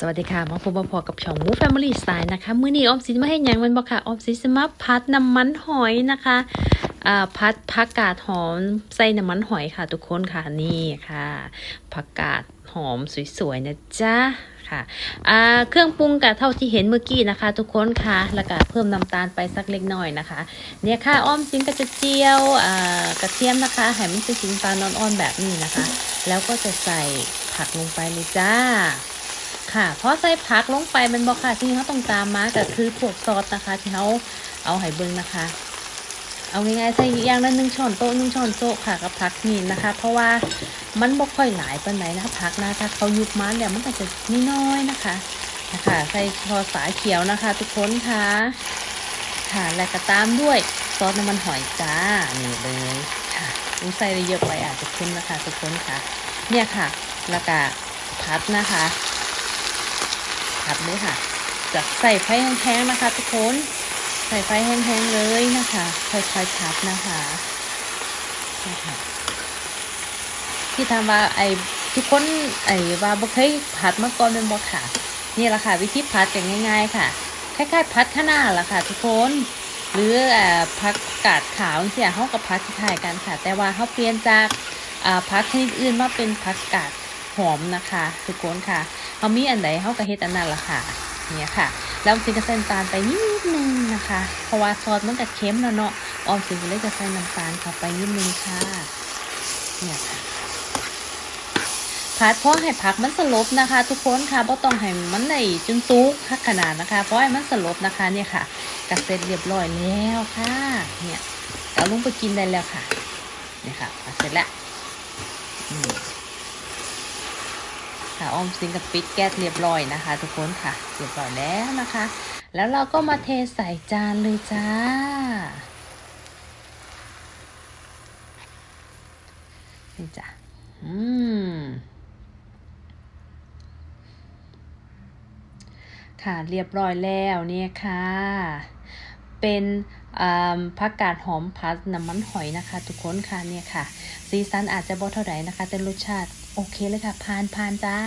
สวัสดีค่ะมาพบมาพอกับช่องมูแฟมิลี่สไตล์นะคะมื้อนี้ออมสินมาให้ยังมันบอกค่ะออมสินจะมาพัดน้ำมันหอยนะคะอ่าพัดผักกาดหอมใส่น้ำมันหอยค่ะ ทุกคนค่ะนี่ค่ะผักกาดหอมสวยๆนะจ๊ะค่ะอ่าเครื่องปรุงกับเท่าที่เห็นเมื่อกี้นะคะ ทุกคนค่ะแล้วก็เพิ่มน้ำตาลไปสักเล็กน้อยนะคะ เนี่ยค่ะอ้อมสินก็จะเจียวอ่ากระเทียมนะคะให้มันเป็นสีน้าลอ่อนๆแบบนี้นะคะ แล้วก็จะใส่ผักลงไปเลยจ้า ค่ะเพราะใส่ผักลงไปมันบอกค่ะที่เขาต้องตามมาก็คือพวกซอสนะคะ ที่เขาเอาไห้เบิ้งนะคะ เอาง่ายๆใส่อย่างละหนึ่งช้อนโต๊ะหนึ่งช้อนโต๊ะค่ะกับผักนี่นะคะ เพราะว่ามันบ่ค่อยหลายปานไหนนะคะผักนะถ้าเขายุบมันเนี่ยมันก็จะน้อยๆนะคะนะคะ ใส่ซอสสายเขียวนะคะ ทุกคนค่ะค่ะและก็ตามด้วยซอสน้ำมันหอยจ้านี่เลยค่ะอุ้ยใส่ได้เยอะไปอาจจะขึ้นนะคะ ทุกคนค่ะ เนี่ยค่ะแล้วก็พัดนะคะัดเลยค่ะจะใส่ไฟแห้งๆนะคะทุกคนใส่ไฟแห้งๆเลยนะคะค่อยๆผัดนะคะนะคะที่ทำว่าไอ้ทุกคนไอ้ว่าบ่เคยผัดมาก่อนเป็นบ่ค่ะนี่แหละค่ะ วิธีผัดอย่างง่าย ๆ ค่ะคล้ายๆผัดข้าวหน้าละค่ะ ทุกคนหรือผักกาดขาวเสียเขากับผัดคล้ายกันค่ะ แต่ว่าเขาเปลี่ยนจากผักชนิดอื่นมาเป็นผักกาด หอมนะคะ ทุกคนค่ะเขามีอันใดเขาก็เฮ็ดอันนั้นละค่ะเนี่ยค่ะ แล้วออมสินก็ใส่น้ำตาลไปนิดนึงนะคะ เพราะว่าซอสมันก็เค็มแล้วเนาะออมสิก็เลยจะใส่น้ำตาลเข้าไปนิดนึงค่ะเนี่ยค่ะผัดเพราะให้ผักมันสลบนะคะ ทุกคนค่ะเพราะต้องให้มันในจนซุกคักขนาดนะคะ เพราะให้มันสลบนะคะเนี่ยค่ะกระเซ็ตเรียบร้อยแล้วค่ะ เนี่ยเอาลุงไปกินได้แล้วค่ะเนี่ยค่ะเสร็จแล้ว ค่ะออมสินกับปิดแก๊สเรียบร้อยนะคะ ทุกคนค่ะ เรียบร้อยแล้วนะคะ แล้วเราก็มาเทใส่จานเลยจ้า นี่จ้ะอืมค่ะเรียบร้อยแล้วเนี่ยค่ะ เป็นผักกาดหอมพัดน้ำมันหอยนะคะ ทุกคนค่ะเนี่ยค่ะ สีสันอาจจะบ่เท่าไหร่นะคะ แต่รสชาติ โอเคเลยค่ะ ผ่านผ่านจ้า